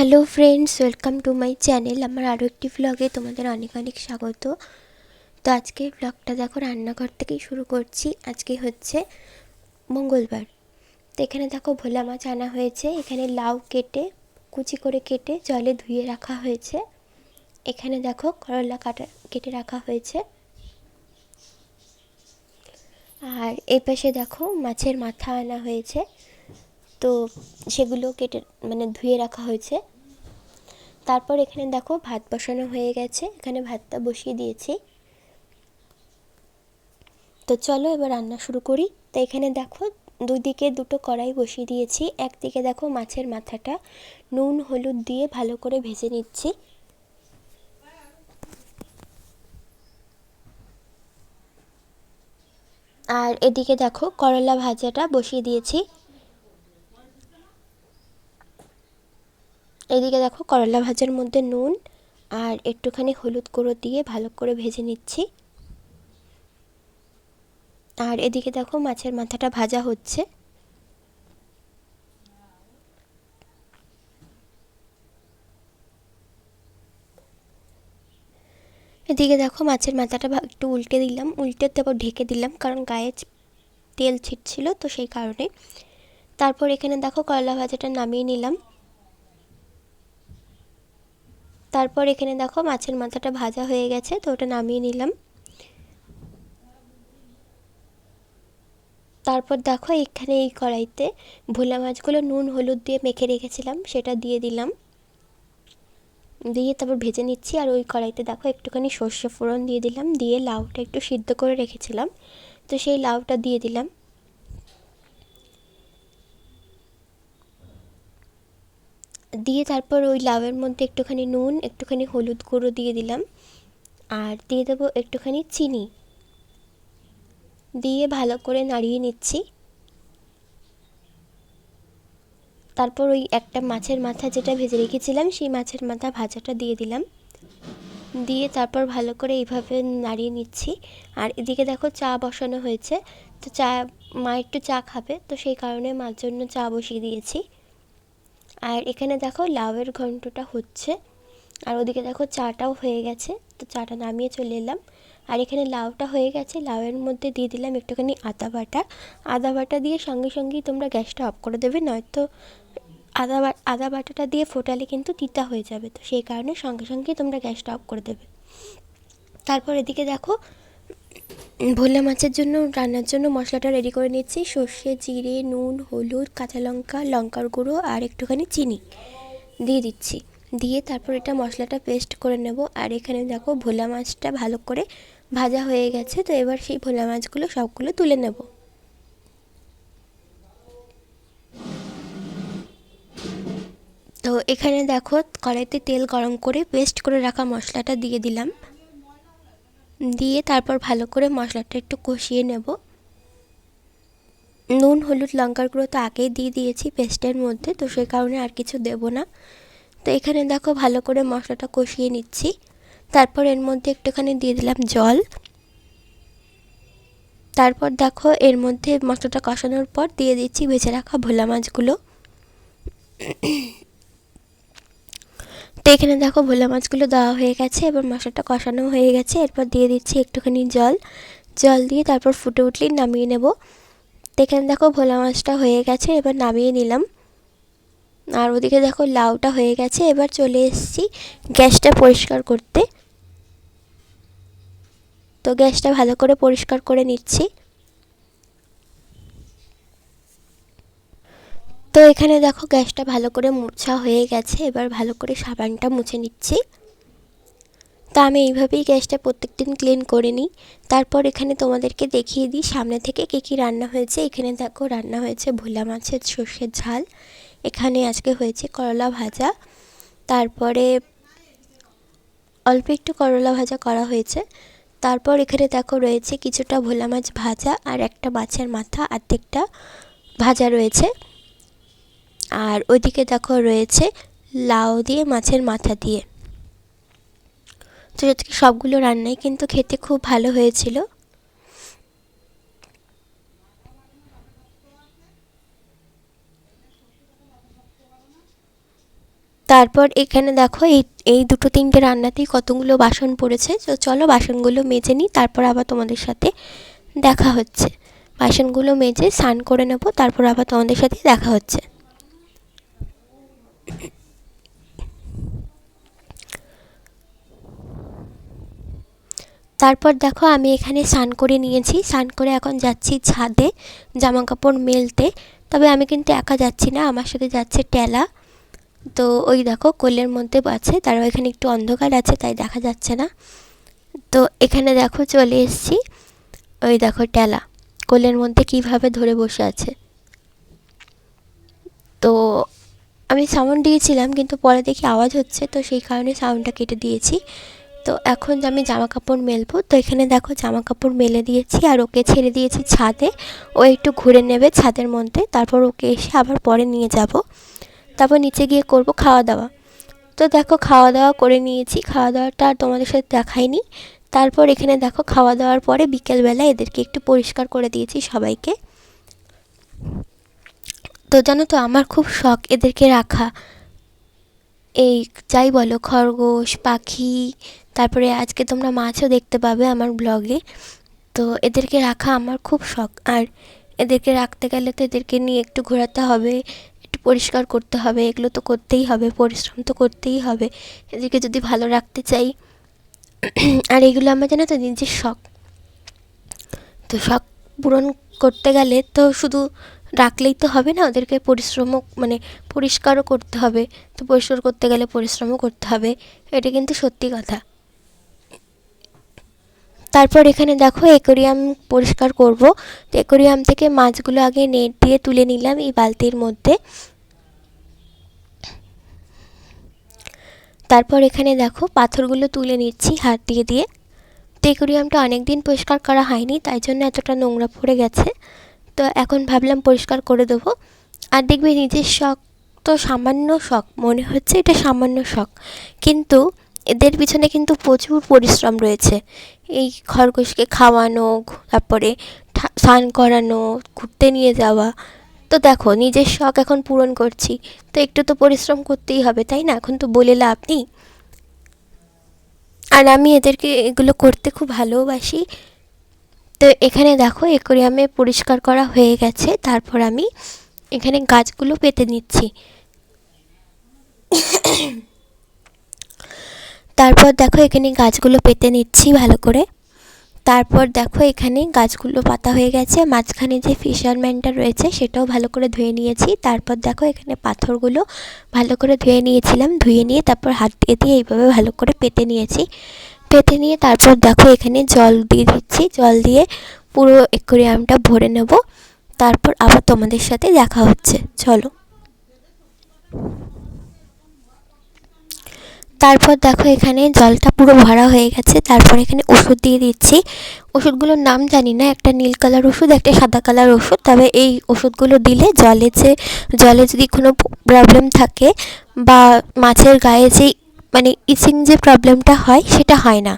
Hello friends welcome to my channel আমার আরও একটি ভ্লগে তোমাদের অনেক অনেক স্বাগত। তো আজকে ভ্লগটা দেখো, রান্নাঘর থেকেই শুরু করছি। আজকে হচ্ছে মঙ্গলবার। তো এখানে দেখো ভোলা মাছ আনা হয়েছে। এখানে লাউ কেটে, কুচি করে কেটে জলে ধুয়ে রাখা হয়েছে। এখানে দেখো করলা কাটা, কেটে রাখা হয়েছে। আর এই পাশে দেখো মাছের মাথা আনা হয়েছে। তো সেগুলো কেটে মানে ধুয়ে রাখা হয়েছে। তারপর এখানে দেখো ভাত বসানো হয়ে গেছে। এখানে ভাতটা বসিয়ে দিয়েছি। তো চলো এবার রান্না শুরু করি। তো এখানে দেখো দুই দিকে দুটো কড়াই বসিয়ে দিয়েছি। একদিকে দেখো মাছের মাথাটা নুন, হলুদ দিয়ে ভালো করে ভেজে নিচ্ছি। আর এদিকে দেখো করলা ভাজাটা বসিয়ে দিয়েছি। এদিকে দেখো করলা ভাজার মধ্যে নুন আর একটুখানি হলুদ গুঁড়ো দিয়ে ভালো করে ভেজে নিচ্ছি। আর এদিকে দেখো মাছের মাথাটা ভাজা হচ্ছে। এদিকে দেখো মাছের মাথাটা একটু উল্টে দিলাম, উল্টে তারপর ঢেকে দিলাম কারণ গায়ে তেল ছিটছিল তো সেই কারণে। তারপর এখানে দেখো করলা ভাজাটা নামিয়ে নিলাম। তারপর এখানে দেখো মাছের মাথাটা ভাজা হয়ে গেছে, তো ওটা নামিয়ে নিলাম। তারপর দেখো এখানে এই কড়াইতে ভোলা মাছগুলো নুন, হলুদ দিয়ে মেখে রেখেছিলাম, সেটা দিয়ে দিলাম। দিয়ে তারপর ভেজে নিচ্ছি, আর ওই কড়াইতে দেখো একটুখানি সর্ষে ফোড়ন দিয়ে দিলাম, দিয়ে লাউটা একটু সিদ্ধ করে রেখেছিলাম। তো সেই লাউটা দিয়ে দিলাম। দিয়ে তারপর ওই লাউয়ের মধ্যে একটুখানি নুন, একটুখানি হলুদ গুঁড়ো দিয়ে দিলাম। আর দিয়ে দেবো একটুখানি চিনি। দিয়ে ভালো করে নাড়িয়ে নিচ্ছি। তারপর ওই একটা মাছের মাথা যেটা ভেজে রেখেছিলাম, সেই মাছের মাথা ভাজাটা দিয়ে দিলাম। দিয়ে তারপর ভালো করে এইভাবে নাড়িয়ে নিচ্ছি। আর এদিকে দেখো চা বসানো হয়েছে। তো চা, মা একটু চা খাবে, তো সেই কারণে মার জন্য চা বসিয়ে দিয়েছি। আর এখানে দেখো লাউয়ের ঘন্টটা হচ্ছে, আর ওদিকে দেখো চাটাও হয়ে গেছে, তো চাটা নামিয়ে চলে এলাম। আর এখানে লাউটা হয়ে গেছে, লাউয়ের মধ্যে দিয়ে দিলাম একটুখানি আদা বাটা। আদা বাটা দিয়ে সঙ্গে সঙ্গেই তোমরা গ্যাসটা অফ করে দেবে, নয়তো আদা আদা বাটাটা দিয়ে ফোটালে কিন্তু তিতা হয়ে যাবে, তো সেই কারণে সঙ্গে সঙ্গেই তোমরা গ্যাসটা অফ করে দেবে। তারপর এদিকে দেখো ভোলা মাছের জন্য, রান্নার জন্য মশলাটা রেডি করে নিচ্ছি সর্ষে, জিরে, নুন, হলুদ, কাঁচা লঙ্কা, লঙ্কার গুঁড়ো আর একটুখানি চিনি দিয়ে দিচ্ছি। দিয়ে তারপর এটা মশলাটা পেস্ট করে নেব। আর এখানে দেখো ভোলা মাছটা ভালো করে ভাজা হয়ে গেছে। তো এবার সেই ভোলা মাছগুলো সবগুলো তুলে নেব। তো এখানে দেখো কড়াইতে তেল গরম করে পেস্ট করে রাখা মশলাটা দিয়ে দিলাম। দিয়ে তারপর ভালো করে মশলাটা একটু কষিয়ে নেব। নুন, হলুদ, লঙ্কার গুঁড়ো তো আগেই দিয়ে দিয়েছি পেস্টের মধ্যে, তো সেই কারণে আর কিছু দেব না। তো এখানে দেখো ভালো করে মশলাটা কষিয়ে নিচ্ছি। তারপর এর মধ্যে একটুখানি দিয়ে দিলাম জল। তারপর দেখো এর মধ্যে মশলাটা কষানোর পর দিয়ে দিচ্ছি ভেজে রাখা ভোলা মাছগুলো। তো এখানে দেখো ভোলা মাছগুলো দেওয়া হয়ে গেছে, এবার মশলাটা কষানো হয়ে গেছে। এরপর দিয়ে দিচ্ছি একটুখানি জল। জল দিয়ে তারপর ফুটে উঠলেই নামিয়ে নেব। তো এখানে দেখো ভোলা মাছটা হয়ে গেছে, এবার নামিয়ে নিলাম। আর ওদিকে দেখো লাউটা হয়ে গেছে, এবার চলে এসেছি গ্যাসটা পরিষ্কার করতে। তো গ্যাসটা ভালো করে পরিষ্কার করে নিচ্ছি। তো এখানে দেখো গ্যাসটা ভালো করে মোছা হয়ে গেছে। এবার ভালো করে সাবানটা মুছে নিচ্ছি। তো আমি এইভাবেই গ্যাসটা প্রত্যেক দিন ক্লিন করে নিই। তারপর এখানে তোমাদেরকে দেখিয়ে দিই সামনে থেকে কী কী রান্না হয়েছে। এখানে দেখো রান্না হয়েছে ভোলা মাছের সর্ষের ঝাল। এখানে আজকে হয়েছে করলা ভাজা। তারপরে অল্প একটু করলা ভাজা করা হয়েছে। তারপর এখানে দেখো রয়েছে কিছুটা ভোলা মাছ ভাজা আর একটা মাছের মাথা অর্ধেকটা ভাজা রয়েছে। আর ওইদিকে দেখো রয়েছে লাউ দিয়ে, মাছের মাথা দিয়ে। তো সবগুলো রান্নাই কিন্তু খেতে খুব ভালো হয়েছিল। তারপর এখানে দেখো এই এই দুটো তিনটে রান্নাতেই কতগুলো বাসন পড়েছে। তো চলো বাসনগুলো মেজে নিই, তারপর আবার তোমাদের সাথে দেখা হচ্ছে। বাসনগুলো মেজে স্নান করে নেব, তারপর আবার তোমাদের সাথে দেখা হচ্ছে। তারপর দেখো আমি এখানে স্নান করে নিয়েছি। স্নান করে এখন যাচ্ছি ছাদে জামা কাপড় মেলতে। তবে আমি কিন্তু একা যাচ্ছি না, আমার সাথে যাচ্ছে টেলা। তো ওই দেখো কোলের মধ্যে আছে তারও এখানে একটু অন্ধকার আছে, তাই দেখা যাচ্ছে না। তো এখানে দেখো চলে এসেছি, ওই দেখো টেলা। কোলের মধ্যে কীভাবে ধরে বসে আছে। তো আমি সাউন্ড দিয়েছিলাম, কিন্তু পরে দেখি আওয়াজ হচ্ছে, তো সেই কারণে সাউন্ডটা কেটে দিয়েছি। তো এখন আমি জামা কাপড় মেলবো। তো এখানে দেখো জামা কাপড় মেলে দিয়েছি আর ওকে ছেড়ে দিয়েছি ছাদে। ও একটু ঘুরে নেবে ছাদের মধ্যে, তারপর ওকে এসে আবার পরে নিয়ে যাব। তারপর নিচে গিয়ে করব খাওয়া দাওয়া তো দেখো খাওয়া দাওয়া করে নিয়েছি খাওয়া দাওয়াটা আর তোমাদের সাথে দেখাইনি। তারপর এখানে দেখো খাওয়া দাওয়ার পরে বিকেলবেলা এদেরকে একটু পরিষ্কার করে দিয়েছি সবাইকে। তো জানো তো আমার খুব শখ এদেরকে রাখা। এই যাই বলো, খরগোশ, পাখি তারপরে আজকে তোমরা মাছও দেখতে পাবে আমার ব্লগে। তো এদেরকে রাখা আমার খুব শখ। আর এদেরকে রাখতে গেলে তো এদেরকে নিয়ে একটু ঘোরাতে হবে, একটু পরিষ্কার করতে হবে, এগুলো তো করতেই হবে, পরিশ্রম তো করতেই হবে। এদেরকে যদি ভালো রাখতে চাই, আর এগুলো আমার জানো তো নিজের শখ। তো শখ পূরণ করতে গেলে তো শুধু রাখলেই তো হবে না, ওদেরকে পরিশ্রমও মানে পরিষ্কারও করতে হবে। তো পরিষ্কার করতে গেলে পরিশ্রমও করতে হবে, এটা কিন্তু সত্যি কথা। তারপর এখানে দেখো অ্যাকোরিয়াম পরিষ্কার করব। তো অ্যাকোরিয়াম থেকে মাছগুলো আগে নেট দিয়ে তুলে নিলাম এই বালতির মধ্যে। তারপর এখানে দেখো পাথরগুলো তুলে নিচ্ছি হাত দিয়ে দিয়ে। তো অ্যাকোরিয়ামটা অনেক দিন পরিষ্কার করা হয়নি, তাই জন্য এতটা নোংরা পড়ে গেছে। তো এখন ভাবলাম পরিষ্কার করে দেবো। আর দেখবে নিজের শখ তো সামান্য শখ, মনে হচ্ছে এটা সামান্য শখ। কিন্তু এদের পিছনে কিন্তু প্রচুর পরিশ্রম রয়েছে। এই খরগোশকে খাওয়ানো, তারপরে স্নান করানো, ঘুরতে নিয়ে যাওয়া। তো দেখো, নিজের শখ এখন পূরণ করছি। তো একটু তো পরিশ্রম করতেই হবে, তাই না? এখন তো বলে লাভ নেই। আর আমি এদেরকে এগুলো করতে খুব ভালোবাসি। তো এখানে দেখো অ্যাকোরিয়ামে পরিষ্কার করা হয়ে গেছে। তারপর আমি এখানে গাছগুলো পেতে নিচ্ছি। তারপর দেখো এখানে গাছগুলো পেতে নিচ্ছি ভালো করে। তারপর দেখো এখানে গাছগুলো পাতা হয়ে গেছে। মাঝখানে যে ফিশারম্যানটা রয়েছে সেটাও ভালো করে ধুয়ে নিয়েছি। তারপর দেখো এখানে পাথরগুলো ভালো করে ধুয়ে নিয়েছিলাম। ধুয়ে নিয়ে তারপর হাত দিয়ে দিয়ে এইভাবে ভালো করে পেতে নিয়েছি। পেতে নিয়ে তারপর দেখো এখানে জল দিয়ে দিচ্ছি। জল দিয়ে পুরো অ্যাকোরিয়ামটা ভরে নেব। তারপর আবার তোমাদের সাথে দেখা হচ্ছে। চলো। তারপর দেখো এখানে জলটা পুরো ভরা হয়ে গেছে। তারপর এখানে ওষুধ দিয়ে দিচ্ছি। ওষুধগুলোর নাম জানি না, একটা নীল কালার ওষুধ, একটা সাদা কালার ওষুধ। তবে এই ওষুধগুলো দিলে জলে যে, জলে যদি কোনো প্রবলেম থাকে বা মাছের গায়ে যে মানে ইচিং যে প্রবলেমটা হয়, সেটা হয় না।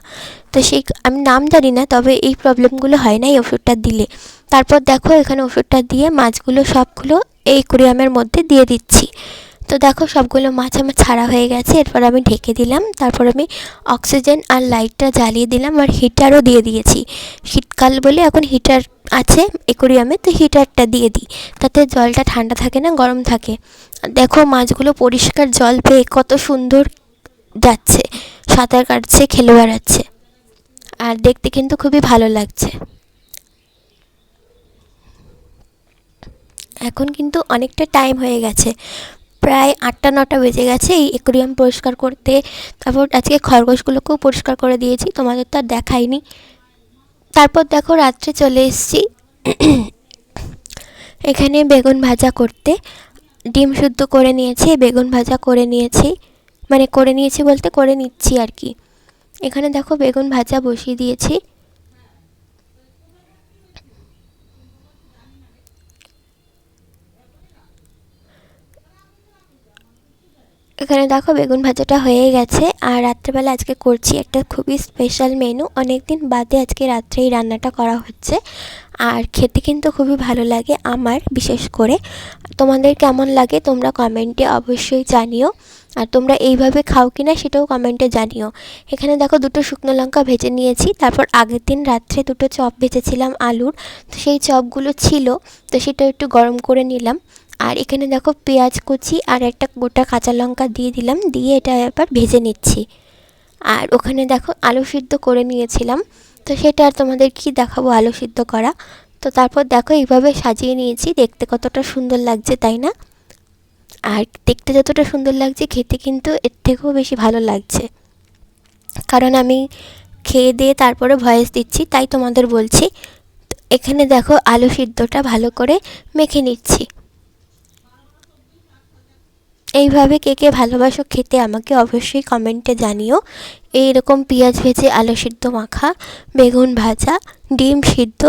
তো সেই, আমি নাম জানি না, তবে এই প্রবলেমগুলো হয় না এই ওষুধটা দিলে। তারপর দেখো এখানে ওষুধটা দিয়ে মাছগুলো সবগুলো এই কুরিয়ামের মধ্যে দিয়ে দিচ্ছি। তো দেখো সবগুলো মাছ আমার ছাড়া হয়ে গেছে, এরপর আমি ঢেকে দিলাম, তারপর আমি অক্সিজেন আর লাইটটা জ্বালিয়ে দিলাম আর হিটারও দিয়ে দিয়েছি। শীতকাল বলে এখন হিটার আছে একুরিয়ামে, তো হিটারটা দিয়ে দিই, তাতে জলটা ঠান্ডা থাকে না, গরম থাকে। দেখো মাছগুলো পরিষ্কার জল পেয়ে কত সুন্দর যাচ্ছে, সাঁতার কাটছে, খেলে বেড়াচ্ছে, আর দেখতে কিন্তু খুবই ভালো লাগছে। এখন কিন্তু অনেকটা টাইম হয়ে গেছে। প্রায় আটটা, নটা বেজে গেছে এই একুরিয়াম পরিষ্কার করতে। তারপর আজকে খরগোশগুলোকেও পরিষ্কার করে দিয়েছি, তোমাদের তো আর দেখাইনি। তারপর দেখো রাত্রে চলে এসেছি। এখানে বেগুন ভাজা করতে। ডিম শুদ্ধ করে নিয়েছি, বেগুন ভাজা করে নিয়েছি। মানে করে নিয়েছি বলতে করে নিচ্ছি আর কি। এখানে দেখো বেগুন ভাজা বসিয়ে দিয়েছি। এখানে দেখো বেগুন ভাজাটা হয়ে গেছে আর রাত্রেবেলা আজকে করছি একটা খুবই স্পেশাল মেনু অনেক দিন বাদে আজকে রাত্রে এই রান্নাটা করা হচ্ছে আর খেতে কিন্তু খুবই ভালো লাগে আমার বিশেষ করে। তোমাদের কেমন লাগে তোমরা কমেন্টে অবশ্যই জানিও। আর তোমরা এইভাবে খাও কি না সেটাও কমেন্টে জানিও। এখানে দেখো দুটো শুকনো লঙ্কা ভেজে নিয়েছি, তারপর আগের দিন রাত্রে দুটো চপ ভেজেছিলাম আলুর। তো সেই চপগুলো ছিল, তো সেটা একটু গরম করে নিলাম। আর এখানে দেখো পেঁয়াজ কুচি আর একটা গোটা কাঁচা লঙ্কা দিয়ে দিলাম, দিয়ে এটা এবার ভেজে নিচ্ছি। আর ওখানে দেখো আলু সিদ্ধ করে নিয়েছিলাম, তো সেটা আর তোমাদের কি দেখাবো আলু সিদ্ধ করা। তো তারপর দেখো এইভাবে সাজিয়ে নিয়েছি, দেখতে কতটা সুন্দর লাগছে, তাই না? আর দেখতে যতটা সুন্দর লাগছে, খেতে কিন্তু এর থেকেও বেশি ভালো লাগছে। কারণ আমি খেয়ে দিয়ে তারপরে ভয়েস দিচ্ছি, তাই তোমাদের বলছি। এখানে দেখো আলু সিদ্ধটা ভালো করে মেখে নিচ্ছি। এইভাবে কে কে ভালোবাসো খেতে আমাকে অবশ্যই কমেন্টে জানিও। এইরকম পেঁয়াজ ভেজে আলু সিদ্ধ মাখা, বেগুন ভাজা, ডিম সিদ্ধ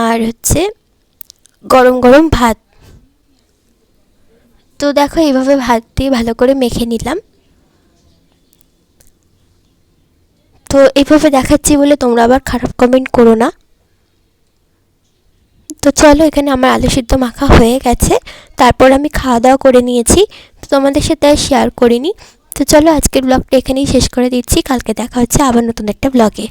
আর হচ্ছে গরম গরম ভাত। তো দেখো এইভাবে ভাত দিয়ে ভালো করে মেখে নিলাম। তো এইভাবে দেখাচ্ছি বলে তোমরা আবার খারাপ কমেন্ট করো না। তো চলো এখানে আমার আলু সিদ্ধ মাখা হয়ে গেছে। তারপর আমি খাওয়া দাওয়া করে নিয়েছি। তোমাদের সাথে আর শেয়ার করিনি। তো চলো আজকের ব্লগটা এখানেই শেষ করে দিচ্ছি। কালকে দেখা হচ্ছে আবার নতুন একটা ব্লগে